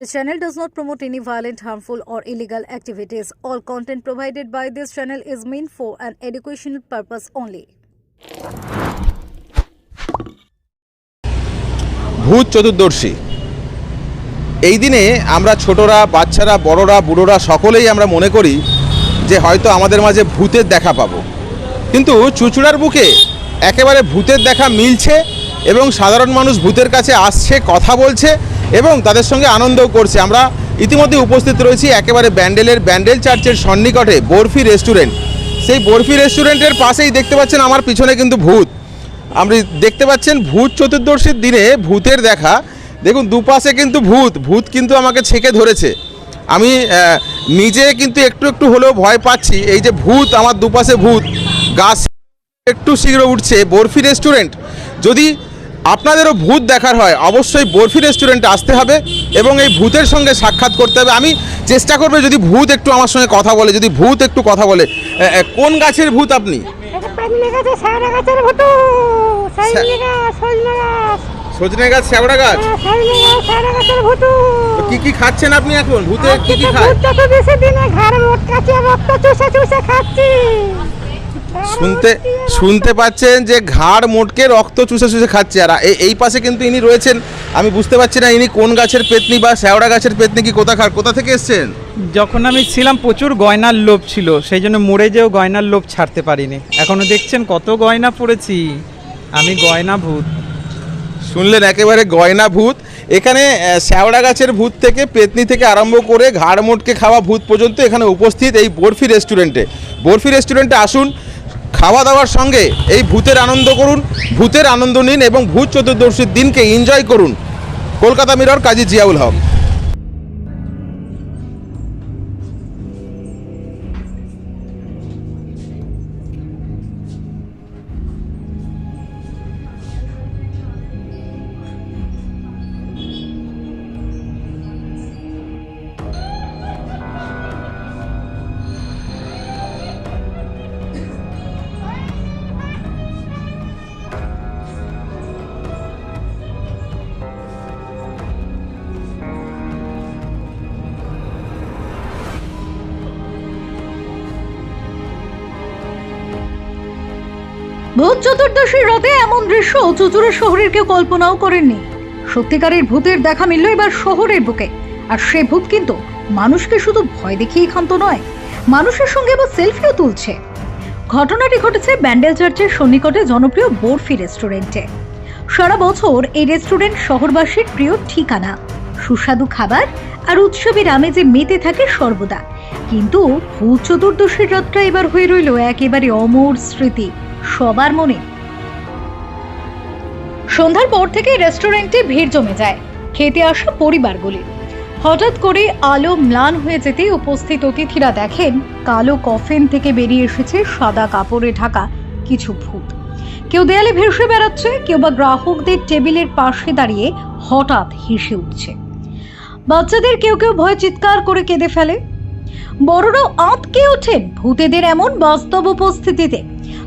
The channel does not promote any violent, harmful, or illegal activities. All content provided by this channel is meant for an educational purpose only. ভূত চতুর্দশী এই দিনে আমরা ছোটরা বাচ্চারা বড়রা বুড়োরা সকলেই আমরা মনে করি যে হয়তো আমাদের মাঝে ভূতের দেখা পাবো কিন্তু চুচুড়ার বুকে একেবারে ভূতের দেখা মিলছে এবং সাধারণ মানুষ ভূতের কাছে আসছে কথা বলছে এবং তাদের সঙ্গে আনন্দও করছে। আমরা ইতিমধ্যে উপস্থিত রয়েছি একেবারে ব্যান্ডেলের, ব্যান্ডেল চার্চের সন্নিকটে, বরফি রেস্টুরেন্ট। সেই বরফি রেস্টুরেন্টের পাশেই দেখতে পাচ্ছেন আমার পিছনে কিন্তু ভূত। আপনি দেখতে পাচ্ছেন ভূত চতুর্দশীর দিনে ভূতের দেখা। দেখুন, দুপাশে কিন্তু ভূত। ভূত কিন্তু আমাকে ছেঁকে ধরেছে। আমি নিজে কিন্তু একটু একটু হলেও ভয় পাচ্ছি। এই যে ভূত, আমার দুপাশে ভূত। গাছ একটু শীঘ্র উঠছে। বরফি রেস্টুরেন্ট। যদি আপনাদেরও ভূত দেখার হয়। অবশ্যই বরফি রেস্টুরেন্টে আসতে হবে এবং এই ভূতের সঙ্গে সাক্ষাৎ করতে হবে। আমি চেষ্টা করব যদি ভূত একটু আমার সঙ্গে কথা বলে যদি ভূত একটু কথা বলে। কোন গাছের ভূত আপনি? সজনে গাছ। সজনে গাছ হ্যাঁ, কি কি খাচ্ছেন আপনি এখন? ভূতে কি কি আজকে শুনতে শুনতে পাচ্ছেন যে ঘাড় মোটকে রক্ত চুষে চুষে খাচ্ছে আর এই পাশে কিন্তু ইনি রয়েছেন। আমি বুঝতে পারছি না ইনি কোন গাছের পেতনি বা শ্যাওড়া গাছের পেতনি কি কোথা খার কোথা থেকে এসছেন? যখন আমি ছিলাম প্রচুর গয়নার লোভ ছিল। সেই জন্য মরে যেও গয়নার লোভ ছাড়তে পারিনি। এখনও দেখছেন কত গয়না পড়েছি। আমি গয়না ভূত। শুনলেন একেবারে গয়না ভূত। এখানে শ্যাওড়া গাছের ভূত থেকে পেতনি থেকে আরম্ভ করে ঘাড় মোটকে খাওয়া ভূত পর্যন্ত এখানে উপস্থিত এই বরফি রেস্টুরেন্টে। বরফি রেস্টুরেন্টে আসুন খাওয়া দাওয়ার সঙ্গে এই ভূতের আনন্দ করুন, ভূতের আনন্দ নিন এবং ভূত চতুর্দশীর দিনকে এনজয় করুন। কলকাতা মিরর কাজী জিয়াউল হক। ভূত চতুর্দশীর রাতে এমন দৃশ্য চুচুড়া শহরের কেউ কল্পনাও করেননি। সত্যিকারের ভূতের দেখা মিলল এবার শহরের বুকে। আর সে ভূত কিন্তু মানুষকে শুধু ভয় দেখিয়ে ক্ষান্ত নয়, মানুষের সঙ্গে এবার সেলফিও তুলছে। ঘটনাটি ঘটেছে ব্যান্ডেল চার্চের সন্নিকটে জনপ্রিয় বরফি রেস্টুরেন্টে। সারা বছর এই রেস্টুরেন্ট শহরবাসীর প্রিয় ঠিকানা। সুস্বাদু খাবার আর উৎসবের আমেজে মেতে থাকে সর্বদা। কিন্তু ভূত চতুর্দশীর রাতটা এবার হয়ে রইল একেবারে অমর স্মৃতি। সবার মনে। সন্ধ্যার পর থেকে রেস্টুরেন্টে ভিড় জমে যায়, খেতে আসা পরিবারগুলি হঠাৎ করে আলো ম্লান হয়ে যেতেই উপস্থিত অতিথিরা দেখেন, কালো কফিন থেকে বেরিয়ে এসেছে সাদা কাপড়ে ঢাকা কিছু ভূত। কেউ দেয়ালে ভেসে বেড়াচ্ছে, কেউ বা গ্রাহকদের টেবিলের পাশে দাঁড়িয়ে হঠাৎ হেসে উঠছে। বাচ্চাদের কেউ কেউ ভয় চিৎকার করে কেঁদে ফেলে। বড়রাও আঁতকে ওঠে ভূতেদের এমন বাস্তব উপস্থিতিতে।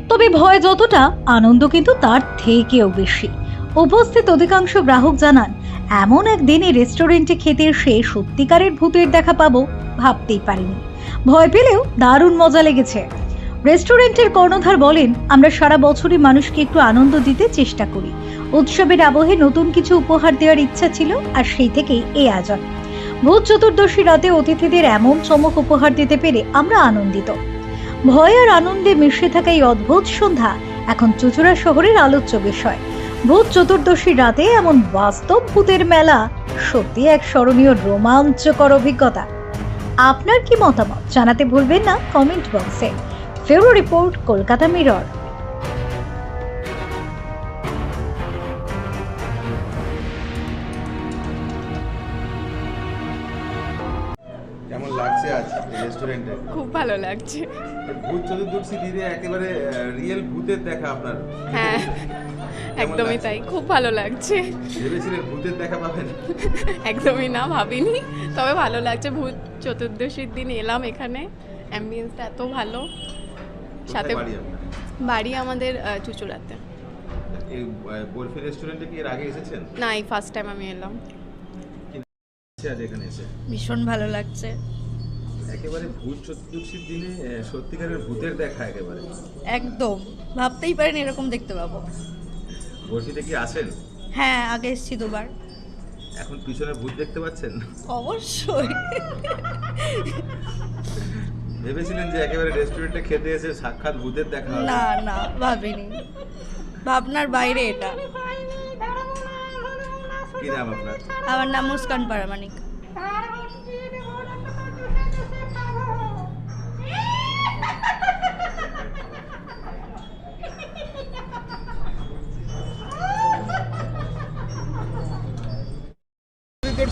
তবে ভয় যতটা, আনন্দ কিন্তু তার থেকেও বেশি। উপস্থিত অধিকাংশ গ্রাহক জানান, এমন এক দিনে রেস্টুরেন্টে খেতে এসে সত্যিকারের ভূতের দেখা পাবো ভাবতেই পারিনি। ভয় পেলেও দারুণ মজা লেগেছে। রেস্টুরেন্টের কর্ণধার বলেন, আমরা সারা বছরই মানুষকে একটু আনন্দ দিতে চেষ্টা করি। উৎসবের আবহে নতুন কিছু উপহার দেওয়ার ইচ্ছা ছিল, আর সেই থেকেই এই আয়োজন। ভূত চতুর্দশী রাতে অতিথিদের এমন চমক উপহার দিতে পেরে আমরা আনন্দিত। ভয় আর আনন্দে মিশে থাকা এই অদ্ভুত সন্ধ্যা এখন চুচুড়া শহরের আলোচ্য বিষয়। ভূত চতুর্দশীর রাতে এমন বাস্তব ভূতের মেলা সত্যি এক স্মরণীয় রোমাঞ্চকর অভিজ্ঞতা। আপনার কি মতামত জানাতে ভুলবেন না কমেন্ট বক্সে। ফেরো রিপোর্ট, কলকাতা মিরর। লাগছে আজ রেস্টুরেন্টে খুব ভালো লাগছে। ভূত চতুর্দশী দিনে একেবারে রিয়েল ভূতের দেখা আপনার। হ্যাঁ একদমই তাই খুব ভালো লাগছে। ভেবেছিলেন ভূতের দেখা পাবেন? একদমই না ভাবিনি। তবে ভালো লাগছে ভূত চতুর্দশীর দিন এলাম এখানে। অ্যাম্বিয়েন্সটা এত ভালো। সাথে বাড়ি আমাদের চুচুড়াতে। এই বরফি রেস্টুরেন্টে কি এর আগে এসেছেন? না এই ফার্স্ট টাইম আমি এলাম। ভীষণ ভালো লাগছে। একেবারে ভূত চতুর্দশীর দিনে সত্যিকারের ভূতের দেখা একেবারে। একদম। ভাবতেই পারেন এরকম দেখতে পাবো। বরফিতে কি আসেন হ্যাঁ আগে এসেছি দুবার। এখন পিছনে ভূত দেখতে পাচ্ছেন? অবশ্যই। ভেবেছিলেন যে একেবারে রেস্টুরেন্টে খেতে এসে সাক্ষাৎ ভূতের দেখা হবে? না না ভাবিনি। ভাবনার বাইরে এটা। কি নাম আপনার? আমার নাম মুস্কান পারামানিক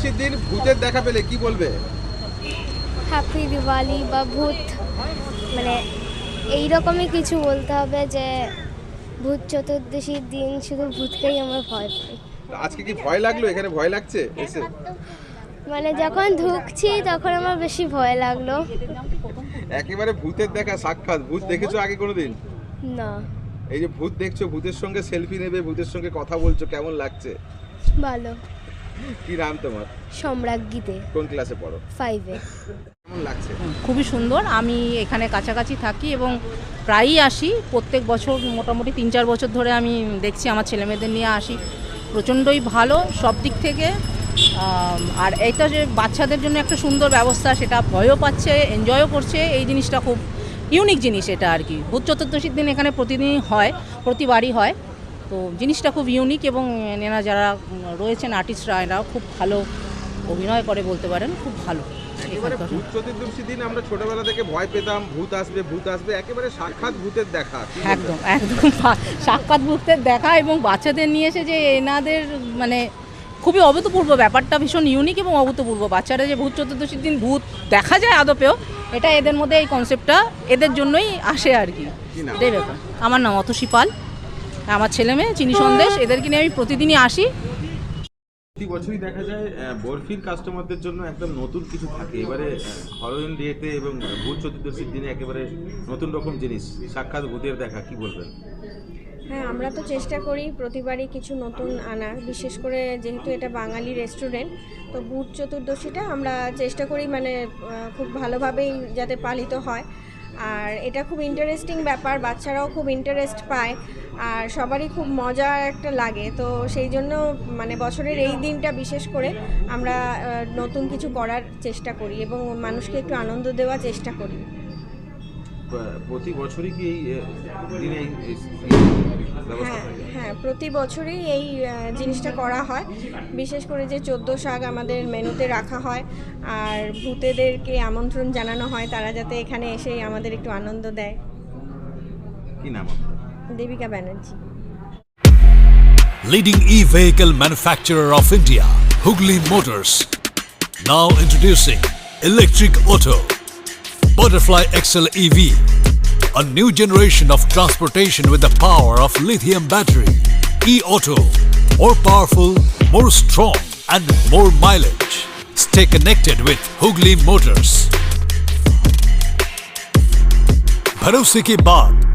চতুর্দশীর দিন ভূতের দেখা পেলে কি বলবে? হ্যাপি দিওয়ালি বা ভূত মানে এই রকমই কিছু বলতে হবে যে ভূত চতুর্দশীর দিন শুধু ভূতকেই আমরা ভয় পাই। আজকে কি ভয় লাগল? এখানে ভয় লাগছে? এসে। মানে যখন ঢুকছি তখন আমার বেশি ভয় লাগল। একেবারে ভূতের দেখা সাক্ষাৎ। ভূত দেখেছ আগে কোনোদিন? না। এই যে ভূত দেখছ ভূতের সঙ্গে সেলফি নেবে ভূতের সঙ্গে কথা বলছো কেমন লাগছে? ভালো। কি নাম তোমার? সম্রাজ্ঞীতে কোন ক্লাসে পড়ো? ফাইভে কেমন লাগছে? খুবই সুন্দর। আমি এখানে কাছাকাছি থাকি এবং প্রায়ই আসি। প্রত্যেক বছর মোটামুটি তিন চার বছর ধরে আমি দেখছি আমার ছেলেমেয়েদের নিয়ে আসি। প্রচণ্ডই ভালো সব দিক থেকে। আর এটা যে বাচ্চাদের জন্য একটা সুন্দর ব্যবস্থা সেটা ভয়ও পাচ্ছে এনজয়ও করছে। এই জিনিসটা খুব ইউনিক জিনিস এটা আর কি। ভূত চতুর্দশীর দিন এখানে প্রতিদিনই হয় প্রতিবারই হয়। তো জিনিসটা খুব ইউনিক এবং এনারা যারা রয়েছেন আর্টিস্টরা এরাও খুব ভালো অভিনয় করে বলতে পারেন খুব ভালো। ভূত চতুর্দশী দিন আমরা ছোটবেলা থেকে ভয় পেতাম ভূত আসবে ভূত আসবে একেবারে সাক্ষাৎ ভূতের দেখা। একদম একদম সাক্ষাৎ ভূতের দেখা এবং বাচ্চাদের নিয়ে এসে যে এনাদের মানে খুবই অভূতপূর্ব ব্যাপারটা ভীষণ ইউনিক এবং অভূতপূর্ব। বাচ্চারা যে ভূত চতুর্দশীর দিন ভূত দেখা যায় আদপেও এটা এদের মধ্যে এই কনসেপ্টটা এদের জন্যই আসে আর কি। কি এটাই ব্যাপার আমার নাম অতসী পাল। আমার ছেলে মেয়ে চিনি সন্দেশ এদেরকে নিয়ে আমি প্রতিদিনই আসি। প্রতি বছরই দেখা যায় বরফির কাস্টমারদের জন্য একদম নতুন কিছু থাকে। এবারে হরোইন ডেতে এবং ভূত চতুর্দশীর দিনে একেবারে নতুন রকম জিনিস। সাক্ষাৎ ভূতের দেখা কি বলবেন? হ্যাঁ আমরা তো চেষ্টা করি প্রতিবারই কিছু নতুন আনার। বিশেষ করে যেহেতু এটা বাঙালি রেস্টুরেন্ট তো বুট চতুর্দশীটা আমরা চেষ্টা করি মানে খুব ভালোভাবেই যাতে পালিত হয়। আর এটা খুব ইন্টারেস্টিং ব্যাপার বাচ্চারাও খুব ইন্টারেস্ট পায়। আর সবারই খুব মজা একটা লাগে। তো সেই জন্য মানে বছরের এই দিনটা বিশেষ করে আমরা নতুন কিছু করার চেষ্টা করি এবং মানুষকে একটু আনন্দ দেওয়ার চেষ্টা করি। প্রতি বছরই কি এই দিনে হ্যাঁ হ্যাঁ প্রতি বছরই এই জিনিসটা করা হয়। বিশেষ করে যে চোদ্দ শাক আমাদের মেনুতে রাখা হয় আর ভূতেদেরকে আমন্ত্রণ জানানো হয় তারা যাতে এখানে এসে আমাদের একটু আনন্দ দেয়। কি নাম Devika Banerjee. Leading e-vehicle manufacturer of India, Hugli Motors. Now introducing Electric Auto, Butterfly XL EV, a new generation of transportation with the power of lithium battery. E-Auto, more powerful, more strong and more mileage. Stay connected with Hugli Motors. भरोसे के बाद.